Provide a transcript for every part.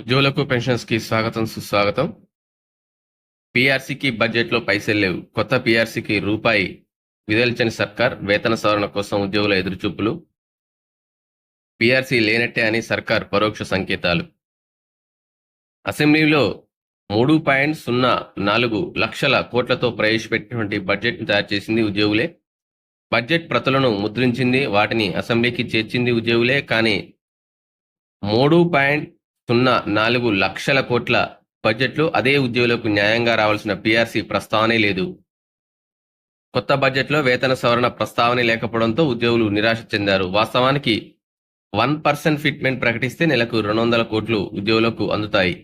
ఉద్యోగులకు పెన్షన్స్కి స్వాగతం సుస్వాగతం. పీఆర్సీకి బడ్జెట్లో పైసలు లేవు. కొత్త పీఆర్సీకి రూపాయి విదల్చని సర్కార్ వేతన సవరణ కోసం ఉద్యోగుల ఎదురుచూపులు. పీఆర్సీ లేనట్టే అని సర్కార్ పరోక్ష సంకేతాలు. అసెంబ్లీలో మూడు పాయింట్ సున్నా నాలుగు లక్షల కోట్లతో ప్రవేశపెట్టినటువంటి బడ్జెట్ను తయారు చేసింది ఉద్యోగులే. బడ్జెట్ ప్రతులను ముద్రించింది వాటిని అసెంబ్లీకి చేర్చింది ఉద్యోగులే. కానీ మూడు పాయింట్ సున్నా నాలుగు లక్షల కోట్ల బడ్జెట్లో అదే ఉద్యోగులకు న్యాయంగా రావాల్సిన పీఆర్సీ ప్రస్తావనే లేదు. కొత్త బడ్జెట్లో వేతన సవరణ ప్రస్తావనే లేకపోవడంతో ఉద్యోగులు నిరాశ చెందారు. వాస్తవానికి వన్ పర్సెంట్ ఫిట్మెంట్ ప్రకటిస్తే నెలకు రెండు వందల కోట్లు ఉద్యోగులకు అందుతాయి.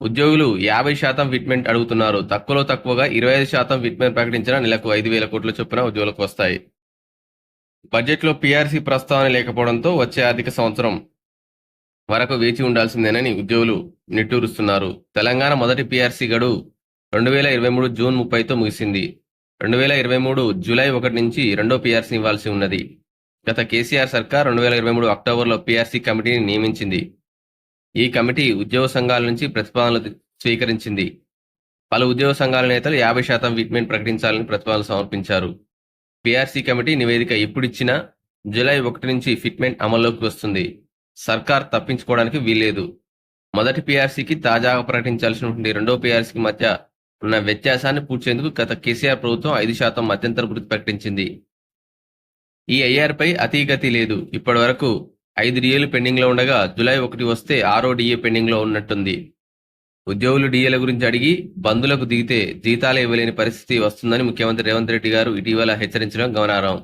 ఉద్యోగులు యాభై శాతం ఫిట్మెంట్ అడుగుతున్నారు. తక్కువలో తక్కువగా ఇరవై ఐదు శాతం ఫిట్మెంట్ ప్రకటించిన నెలకు ఐదు వేల కోట్ల చొప్పున ఉద్యోగులకు వస్తాయి. బడ్జెట్లో పీఆర్సీ ప్రస్తావన లేకపోవడంతో వచ్చే ఆర్థిక సంవత్సరం వరకు వేచి ఉండాల్సిందేనని ఉద్యోగులు నిట్టూరుస్తున్నారు. తెలంగాణ మొదటి పీఆర్సీ గడువు రెండు వేల ఇరవై మూడు జూన్ ముప్పైతో ముగిసింది. రెండు వేల ఇరవై మూడు జూలై ఒకటి నుంచి రెండో పీఆర్సీ ఇవ్వాల్సి ఉన్నది. గత కేసీఆర్ సర్కార్ రెండు వేల ఇరవై మూడు అక్టోబర్లో పీఆర్సీ కమిటీని నియమించింది. ఈ కమిటీ ఉద్యోగ సంఘాల నుంచి ప్రతిపాదనలు స్వీకరించింది. పలు ఉద్యోగ సంఘాల నేతలు యాభై శాతం ఫిట్మెంట్ ప్రకటించాలని ప్రతిపాదనలు సమర్పించారు. పీఆర్సీ కమిటీ నివేదిక ఇప్పుడిచ్చినా జూలై ఒకటి నుంచి ఫిట్మెంట్ అమల్లోకి వస్తుంది. సర్కార్ తప్పించుకోవడానికి వీల్లేదు. మొదటి పీఆర్సీకి తాజాగా ప్రకటించాల్సినటువంటి రెండో పీఆర్సీకి మధ్య ఉన్న వ్యత్యాసాన్ని పూడ్చేందుకు గత కేసీఆర్ ప్రభుత్వం ఐదు శాతం మధ్యంతర వృత్తి ప్రకటించింది. ఈ ఐఆర్పై అతీగతి లేదు. ఇప్పటి వరకు ఐదు డిఏలు పెండింగ్లో ఉండగా జులై ఒకటి వస్తే ఆరో డిఏ పెండింగ్లో ఉన్నట్టుంది. ఉద్యోగులు డిఏల గురించి అడిగి బంధులకు దిగితే జీతాలు ఇవ్వలేని పరిస్థితి వస్తుందని ముఖ్యమంత్రి రేవంత్ రెడ్డి గారు ఇటీవల హెచ్చరించడం గమనార్హం.